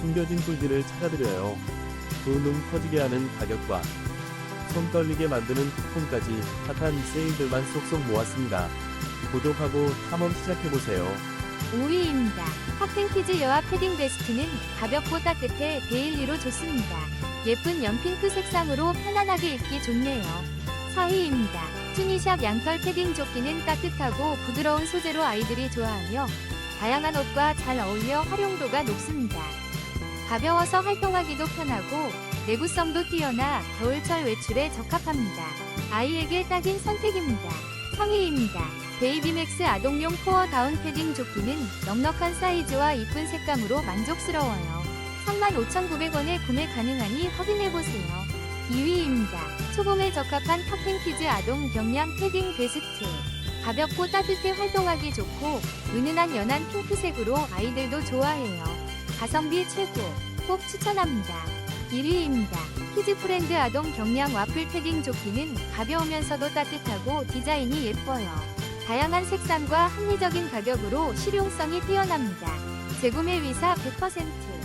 숨겨진 꿀들을 찾아드려요. 두눈 커지게 하는 가격과 손 떨리게 만드는 쿠폰까지 핫한 세일들만 쏙쏙 모았습니다. 구독하고 탐험 시작해보세요. 5위입니다. 핫핑키즈 여화 패딩 베스트는 가볍고 따뜻해 데일리로 좋습니다. 예쁜 연핑크 색상으로 편안하게 입기 좋네요. 4위입니다. 투니샵 양털 패딩 조끼는 따뜻하고 부드러운 소재로 아이들이 좋아하며 다양한 옷과 잘 어울려 활용도가 높습니다. 가벼워서 활동하기도 편하고 내구성도 뛰어나 겨울철 외출에 적합합니다. 아이에게 딱인 선택입니다. 3위입니다. 베이비맥스 아동용 코어 다운 패딩 조끼는 넉넉한 사이즈와 이쁜 색감으로 만족스러워요. 35,900원에 구매 가능하니 확인해보세요. 2위입니다. 초봄에 적합한 탑핑키즈 아동 경량 패딩 베스트. 가볍고 따뜻해 활동하기 좋고 은은한 연한 핑크색으로 아이들도 좋아해요. 가성비 최고. 꼭 추천합니다. 1위입니다. 키즈 프렌드 아동 경량 와플 패딩 조끼는 가벼우면서도 따뜻하고 디자인이 예뻐요. 다양한 색상과 합리적인 가격으로 실용성이 뛰어납니다. 재구매 위사 100%.